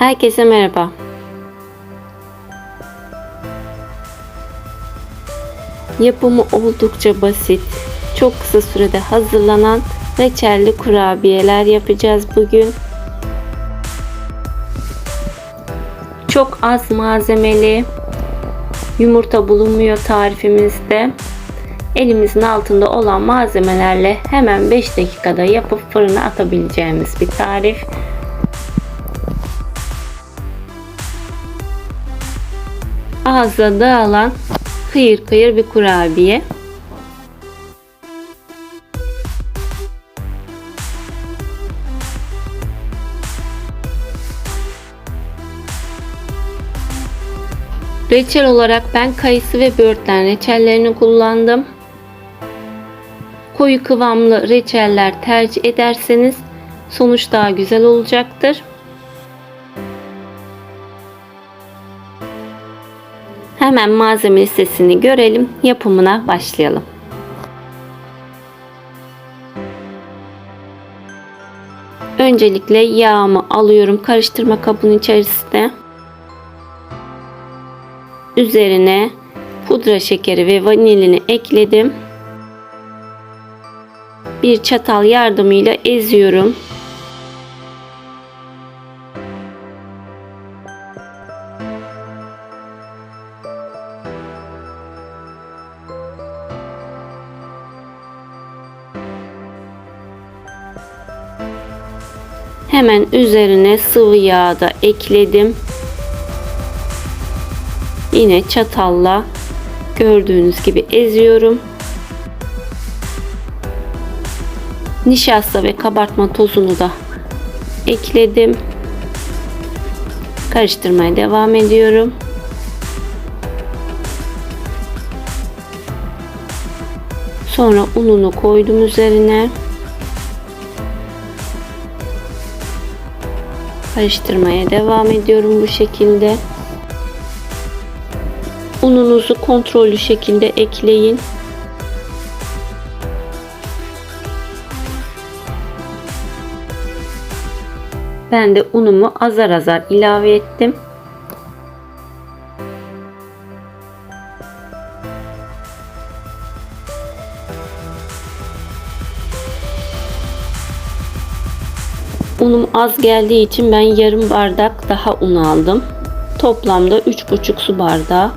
Herkese merhaba. Yapımı oldukça basit, çok kısa sürede hazırlanan reçelli kurabiyeler yapacağız bugün. Çok az malzemeli, yumurta bulunmuyor tarifimizde. Elimizin altında olan malzemelerle hemen 5 dakikada yapıp fırına atabileceğimiz bir tarif. Ağza dağılan kıyır kıyır bir kurabiye. Reçel olarak ben kayısı ve böğürtlen reçellerini kullandım. Koyu kıvamlı reçeller tercih ederseniz sonuç daha güzel olacaktır. Hemen malzeme listesini görelim. Yapımına başlayalım. Öncelikle yağımı alıyorum karıştırma kabının içerisine. Üzerine pudra şekeri ve vanilini ekledim. Bir çatal yardımıyla eziyorum. Hemen üzerine sıvı yağ da ekledim. Yine çatalla gördüğünüz gibi eziyorum. Nişasta ve kabartma tozunu da ekledim. Karıştırmaya devam ediyorum. Sonra ununu koydum üzerine. Karıştırmaya devam ediyorum bu şekilde. Ununuzu kontrollü şekilde ekleyin. Ben de unumu azar azar ilave ettim. Unum az geldiği için ben yarım bardak daha un aldım. Toplamda 3,5 su bardağı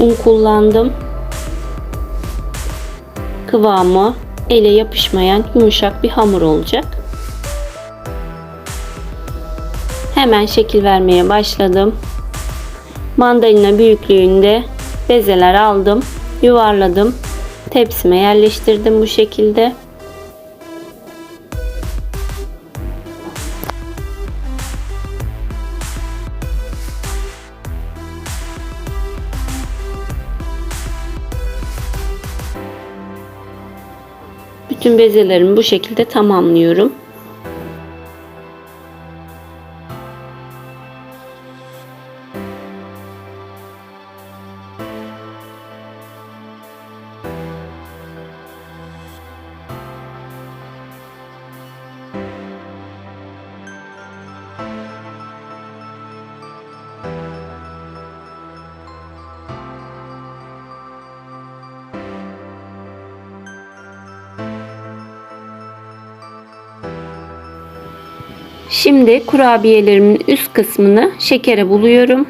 un kullandım. Kıvamı ele yapışmayan yumuşak bir hamur olacak. Hemen şekil vermeye başladım. Mandalina büyüklüğünde bezeler aldım, yuvarladım, tepsime yerleştirdim bu şekilde. Bütün bezelerimi bu şekilde tamamlıyorum. Şimdi kurabiyelerimin üst kısmını şekere buluyorum.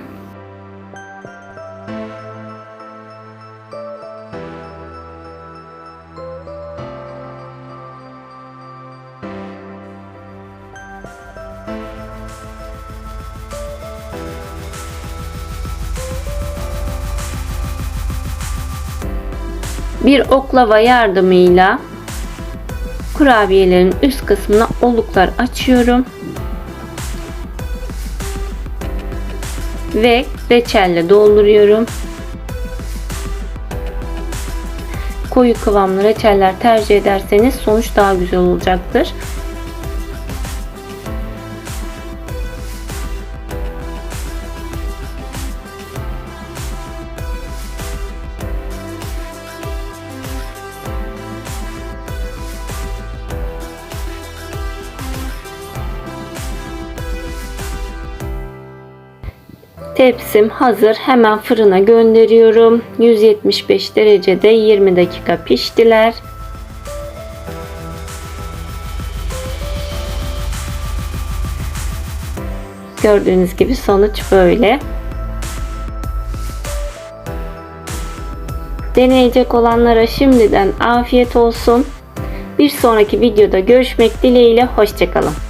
Bir oklava yardımıyla kurabiyelerin üst kısmına oluklar açıyorum. Ve reçelle dolduruyorum. Koyu kıvamlı reçeller tercih ederseniz sonuç daha güzel olacaktır. Tepsim hazır. Hemen fırına gönderiyorum. 175 derecede 20 dakika piştiler. Gördüğünüz gibi sonuç böyle. Deneyecek olanlara şimdiden afiyet olsun. Bir sonraki videoda görüşmek dileğiyle hoşçakalın.